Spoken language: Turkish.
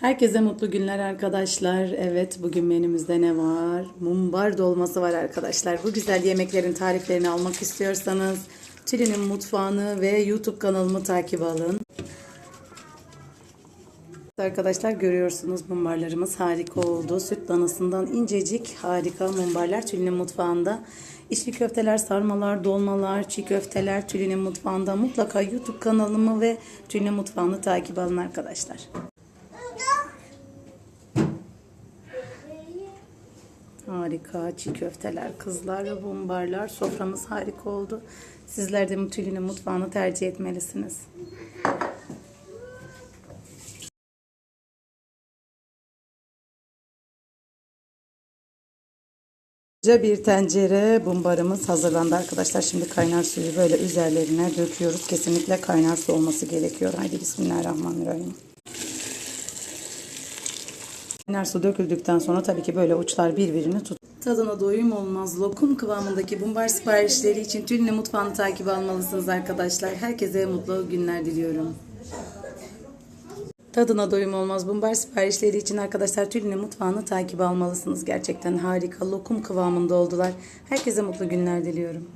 Herkese mutlu günler arkadaşlar. Evet bugün menümüzde ne var? Mumbar dolması var arkadaşlar. Bu güzel yemeklerin tariflerini almak istiyorsanız Tülin'in mutfağını ve YouTube kanalımı takip alın. Arkadaşlar görüyorsunuz mumbarlarımız harika oldu. Süt danasından incecik harika mumbarlar Tülin'in mutfağında. İçli köfteler, sarmalar, dolmalar, çiğ köfteler Tülin'in mutfağında. Mutlaka YouTube kanalımı ve Tülin'in mutfağını takip alın arkadaşlar. Harika çiğ köfteler, kızlar ve mumbarlar. Soframız harika oldu. Sizler de Tülin'in mutfağını tercih etmelisiniz. Bir tencere bumbarımız hazırlandı arkadaşlar. Şimdi kaynar suyu böyle üzerlerine döküyoruz. Kesinlikle kaynar su olması gerekiyor. Haydi bismillahirrahmanirrahim. Kaynar su döküldükten sonra tabii ki böyle uçlar birbirini tut. Tadına doyum olmaz. Lokum kıvamındaki bumbar siparişleri için Tülin'in mutfağını takip almalısınız arkadaşlar. Herkese mutlu günler diliyorum. Tadına doyum olmaz. Bumbar siparişleri için arkadaşlar Tülin'in mutfağını takip almalısınız. Gerçekten harika lokum kıvamında oldular. Herkese mutlu günler diliyorum.